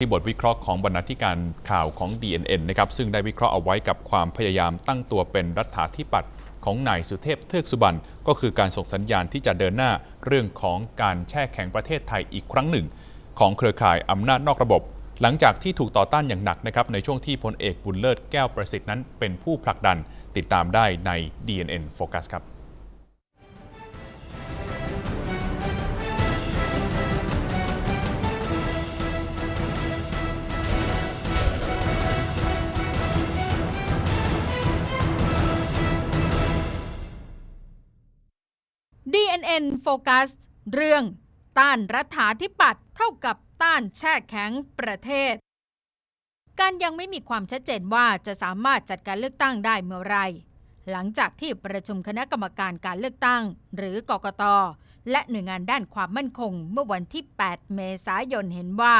ที่บทวิเคราะห์ของบรรณาธิการข่าวของ DNN นะครับซึ่งได้วิเคราะห์เอาไว้กับความพยายามตั้งตัวเป็นรัฐาธิปัตย์ของนายสุเทพเทือกสุบรรณก็คือการส่งสัญญาณที่จะเดินหน้าเรื่องของการแช่แข็งประเทศไทยอีกครั้งหนึ่ง ของเครือข่ายอำนาจนอกระบบ หลังจากที่ถูกต่อต้านอย่างหนักนะครับในช่วงที่พลเอกบุญเลิศแก้วประสิทธิ์นั้นเป็นผู้ผลักดันติดตามได้ใน DNN Focus ครับ DNN โฟกัส เรื่องต้านรัฐาธิปัตย์เท่ากับต้านแช่แข็งประเทศ การยังไม่มีความชัดเจนว่าจะสามารถจัดการเลือกตั้งได้เมื่อไรหลังจากที่ประชุมคณะกรรมการการเลือกตั้ง หรือกกต และหน่วยงานด้านความมั่นคงเมื่อวันที่ 8 เมษายนเห็นว่า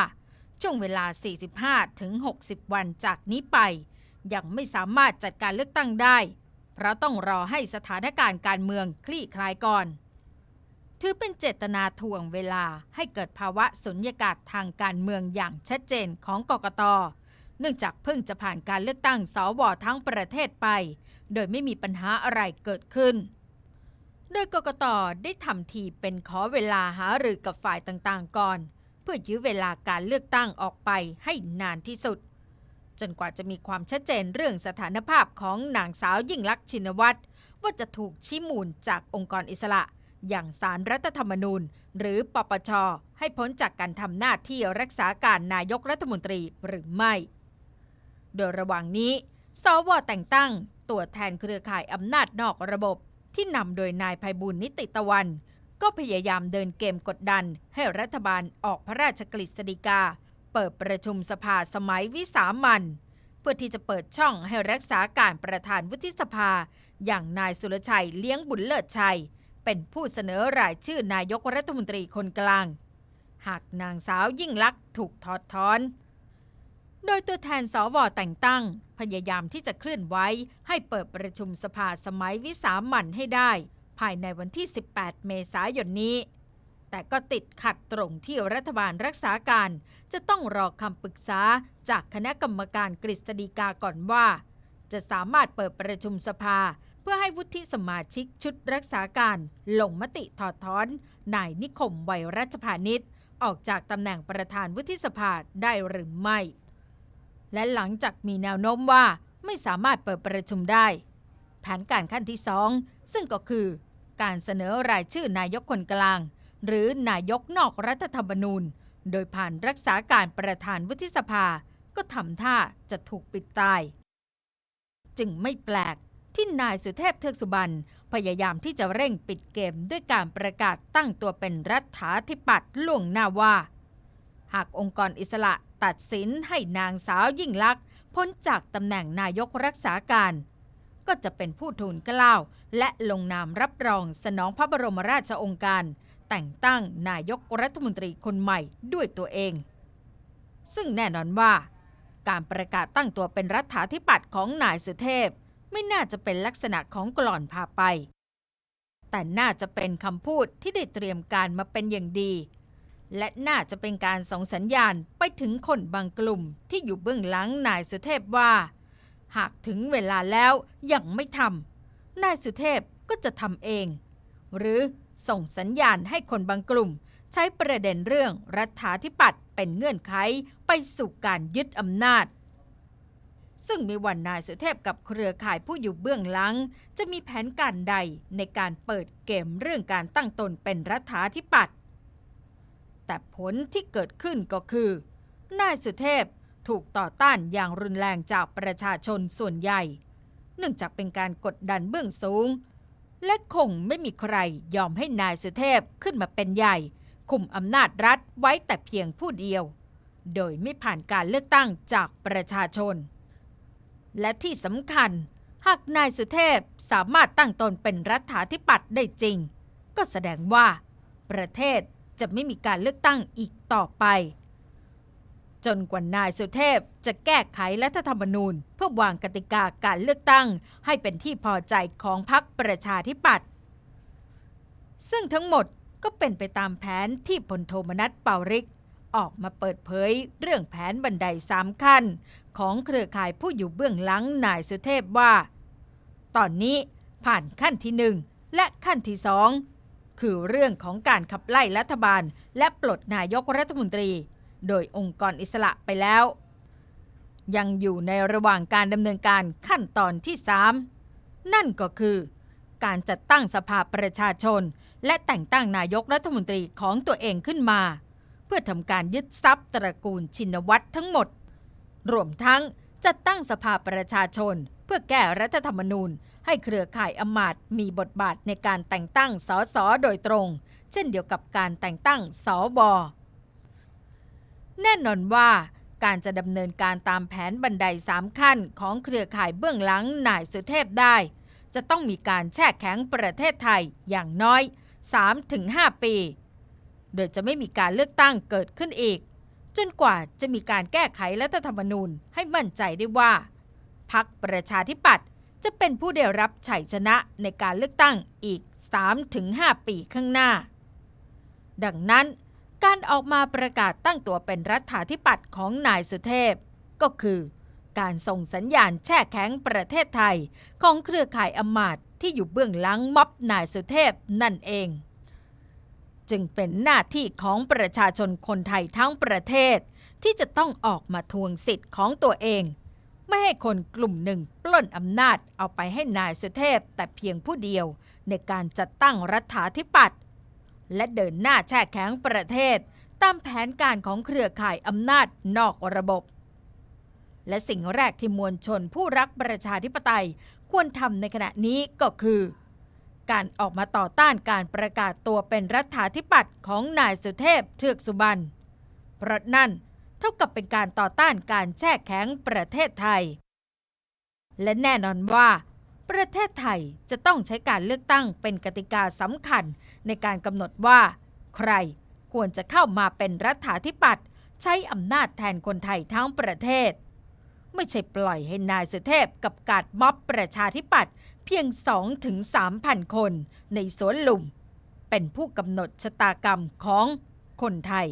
ช่วงเวลา 45 ถึง 60 วันจากนี้ไป ยังไม่สามารถจัดการเลือกตั้งได้ เพราะต้องรอให้สถานการณ์การเมืองคลี่คลายก่อน ถือเป็นเจตนาทวงเวลาให้เกิดภาวะสุญญากาศทางการเมืองอย่างชัดเจนของกกต เนื่องจากเพิ่งจะผ่านการเลือกตั้งสวทั้งประเทศไป โดยไม่มีปัญหาอะไรเกิดขึ้น โดยกกตได้ทำทีเป็นขอเวลาหารือกับฝ่ายต่างๆก่อน เพื่อยื้อเวลาการเลือกตั้งออกไปให้นานที่สุด จนกว่าจะมีความชัดเจนเรื่องสถานภาพของนางสาวยิ่งลักษณ์ชินวัตรว่าจะถูกชี้มูลจากองค์กรอิสระ อย่างสารรัฐธรรมนูญ หรือปปช ให้พ้นจากการทำหน้าที่รักษาการนายกรัฐมนตรีหรือไม่ โดยระหว่างนี้ สวแต่งตั้งตัวแทนเครือข่ายอำนาจนอกระบบที่นำโดยนายภัยบุญนิติตะวัน ก็พยายามเดินเกมกดดัน ให้รัฐบาลออกพระราชกฤษฎีกา เปิดประชุมสภาสมัยวิสามันเพื่อที่จะเปิดช่องให้รักษาการประธานวุฒิสภา อย่างนายสุรชัยเลี้ยงบุญเลิศชัย เป็นผู้เสนอรายชื่อนายกรัฐมนตรีคนกลาง หากนางสาวยิ่งลักษณ์ถูกถอดถอน โดยตัวแทนสวแต่งตั้ง พยายามที่จะเคลื่อนไว้ให้เปิดประชุมสภาสมัยวิสามันให้ได้ ภายในวันที่ 18 เมษายนนี้ แต่ก็ติดขัดตรงที่รัฐบาลรักษาการจะต้องรอคำปรึกษาจากคณะกรรมการกฤษฎีกาก่อนว่า จะสามารถเปิดประชุมสภา พื่อให้วุฒิสมาชิกชุดรักษาการลงมติถอดถอนนายนิคมไวยรัชพานิชออกจากตำแหน่งประธานวุฒิสภาได้หรือไม่ และหลังจากมีแนวโน้มว่าไม่สามารถเปิดประชุมได้ แผนการขั้นที่สองซึ่งก็คือ การเสนอรายชื่อนายกคนกลาง หรือนายกนอกรัฐธรรมนูญ โดยผ่านรักษาการประธานวุฒิสภา ก็ทำท่าจะถูกปิดตาย จึงไม่แปลก ที่นายสุเทพเทือกสุบรรณพยายามที่จะเร่งปิดเกมด้วยการประกาศตั้งตัวเป็นรัฐาธิปัตย์ล่วงหน้าว่า หากองค์กรอิสระตัดสินให้นางสาวยิ่งลักษณ์พ้นจากตำแหน่งนายกรักษาการ ก็จะเป็นผู้ทูลกล้าวและลงนามรับรองสนองพระบรมราชองค์การ แต่งตั้งนายกรัฐมนตรีคนใหม่ด้วยตัวเอง ซึ่งแน่นอนว่า การประกาศตั้งตัวเป็นรัฐาธิปัตย์ของนายสุเทพ ไม่น่าจะเป็นลักษณะของกล่อนพาไป แต่น่าจะเป็นคำพูดที่ได้เตรียมการมาเป็นอย่างดี และน่าจะเป็นการส่งสัญญาณไปถึงคนบางกลุ่มที่อยู่เบื้องหลังนายสุเทพว่า หากถึงเวลาแล้วยังไม่ทำนายสุเทพก็จะทำเอง หรือส่งสัญญาณให้คนบางกลุ่ม ใช้ประเด็นเรื่องรัฐาธิปัตย์เป็นเงื่อนไขไปสู่การยึดอำนาจ ซึ่งมีวันนายสุเทพกับเครือข่ายผู้อยู่เบื้องหลัง จะมีแผนการใดในการเปิดเกมเรื่องการตั้งตนเป็นรัฐาธิปัตย์แต่ผลที่เกิดขึ้นก็คือ นายสุเทพถูกต่อต้านอย่างรุนแรงจากประชาชนส่วนใหญ่ เนื่องจากเป็นการกดดันเบื้องสูง และคงไม่มีใครยอมให้นายสุเทพขึ้นมาเป็นใหญ่ คุมอำนาจรัฐไว้แต่เพียงผู้เดียว โดยไม่ผ่านการเลือกตั้งจากประชาชน และที่สำคัญ หากนายสุเทพสามารถตั้งตนเป็นรัฐาธิปัตย์ได้จริง ก็แสดงว่า ประเทศจะไม่มีการเลือกตั้งอีกต่อไป จนกว่านายสุเทพจะแก้ไขรัฐธรรมนูญ เพื่อวางกติกาการเลือกตั้งให้เป็นที่พอใจของพรรคประชาธิปัตย์ซึ่งทั้งหมดก็เป็นไปตามแผนที่พลโทมนัสเป่าริก ออกมาเปิดเผยเรื่องแผนบันไดสามขั้น ของเครือข่ายผู้อยู่เบื้องหลังนายสุเทพว่า ตอนนี้ผ่านขั้นที่หนึ่งและขั้นที่สองคือเรื่องของการขับไล่รัฐบาล และปลดนายกรัฐมนตรี โดยองค์กรอิสระไปแล้ว ยังอยู่ในระหว่างการดำเนินการขั้นตอนที่ 3 นั่นก็คือ การจัดตั้งสภาประชาชน และแต่งตั้งนายกรัฐมนตรีของตัวเองขึ้นมา เพื่อทำการยึดทรัพย์ตระกูลชินวัตรทั้งหมด รวมทั้งจัดตั้งสภาประชาชน เพื่อแก้รัฐธรรมนูญ ให้เครือข่ายอมาตมีบทบาทในการแต่งตั้งสสโดยตรง เช่นเดียวกับการแต่งตั้งสบแน่นอนว่าการจะดำเนินการตามแผนบันไดสามขั้นของเครือข่ายเบื้องหลังนายสุเทพได้ จะต้องมีการแช่แข็งประเทศไทยอย่างน้อย 3-5 ปี โดยจะไม่มีการเลือกตั้งเกิดขึ้นอีก จนกว่าจะมีการแก้ไขรัฐธรรมนูญให้มั่นใจได้ว่าพักประชาธิปัตย์จะเป็นผู้ได้รับชัยชนะในการเลือกตั้งอีก 3-5 ปีข้างหน้า ดังนั้น การออกมาประกาศตั้งตัวเป็นรัฐาธิปัตย์ของนายสุเทพ ก็คือการส่งสัญญาณแช่แข็งประเทศไทยของเครือข่ายอมาตย์ที่อยู่เบื้องหลังม็อบนายสุเทพนั่นเอง จึงเป็นหน้าที่ของประชาชนคนไทยทั้งประเทศ ที่จะต้องออกมาทวงสิทธิ์ของตัวเอง ไม่ให้คนกลุ่มหนึ่งปล้นอำนาจเอาไปให้นายสุเทพแต่เพียงผู้เดียวในการจัดตั้งรัฐาธิปัตย์และเดินหน้าแช่แข็งประเทศ ตามแผนการของเครือข่ายอำนาจนอกระบบ และสิ่งแรกที่มวลชนผู้รักประชาธิปไตยควรทำในขณะนี้ก็คือ การออกมาต่อต้านการประกาศตัวเป็นรัฐาธิปัตย์ของนายสุเทพเทือกสุบรรณเพราะนั่นเท่ากับเป็นการต่อต้านการแช่แข็งประเทศไทย และแน่นอนว่า ประเทศไทยจะต้องใช้การเลือกตั้งเป็นกติกาสำคัญในการกำหนดว่า ใครควรจะเข้ามาเป็นรัฐาธิปัตย์ใช้อำนาจแทนคนไทยทั้งประเทศ ไม่ใช่ปล่อยให้นายสุเทพกับกาดม็อบประชาธิปัตย์ เพียง 2-3ถึง3,000 คนในสวนลุม เป็นผู้กำหนดชะตากรรมของคนไทย